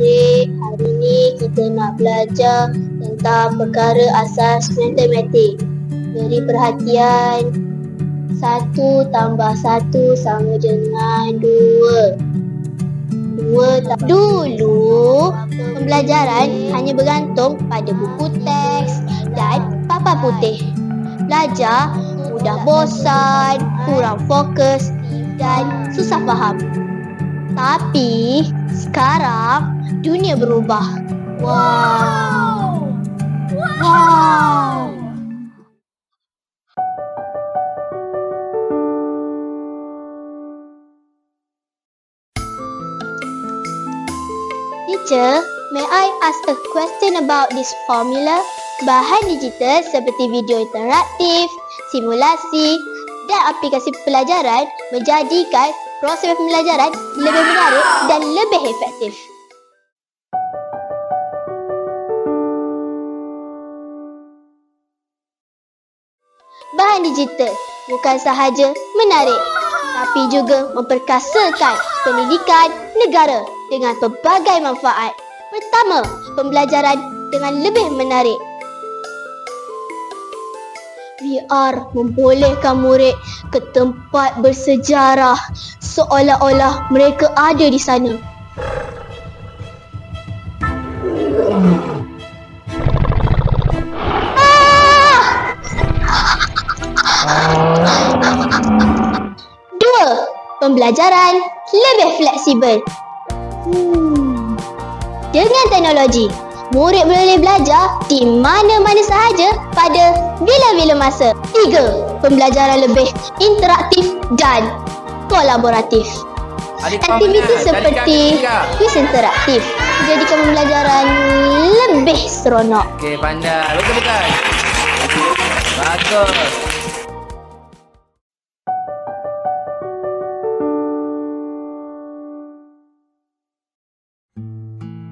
Murid-murid, hari ni kita nak belajar tentang perkara asas matematik. Beri perhatian. Satu tambah satu sama dengan dua. Dua tambah... Dulu, pembelajaran hanya bergantung pada buku teks dan papan putih. Belajar mudah bosan, kurang fokus dan susah faham. Tapi sekarang dunia berubah. Wow. Wow. Teacher, may I ask a question about this formula? Bahan digital seperti video interaktif, simulasi dan aplikasi pelajaran menjadikan proses pembelajaran lebih menarik dan lebih efektif. Bahan digital bukan sahaja menarik tapi juga memperkasakan pendidikan negara dengan pelbagai manfaat. Pertama, pembelajaran dengan lebih menarik. VR membolehkan murid ke tempat bersejarah seolah-olah mereka ada di sana. Dua, pembelajaran lebih fleksibel. Hmm. Dengan teknologi, murid boleh belajar di mana-mana sahaja pada bila-bila masa. Tiga, pembelajaran lebih interaktif dan kolaboratif. Aktiviti seperti kan, tadi kuis interaktif menjadikan pembelajaran lebih seronok. Okey, pandai. Betul bukan? Bagus.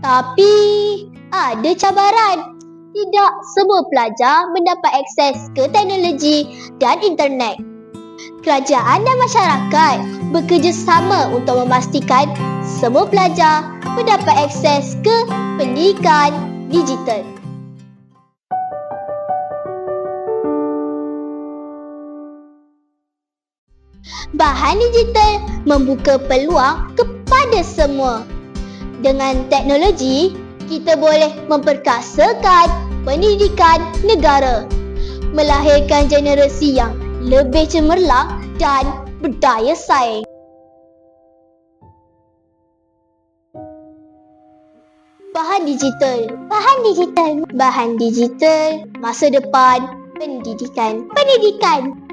Tapi ada cabaran. Tidak semua pelajar mendapat akses ke teknologi dan internet. Kerajaan dan masyarakat bekerjasama untuk memastikan semua pelajar mendapat akses ke pendidikan digital. Bahan digital membuka peluang kepada semua. Dengan teknologi, kita boleh memperkasakan pendidikan negara, melahirkan generasi yang lebih cemerlang dan berdaya saing. Bahan digital, bahan digital, bahan digital, masa depan pendidikan, pendidikan.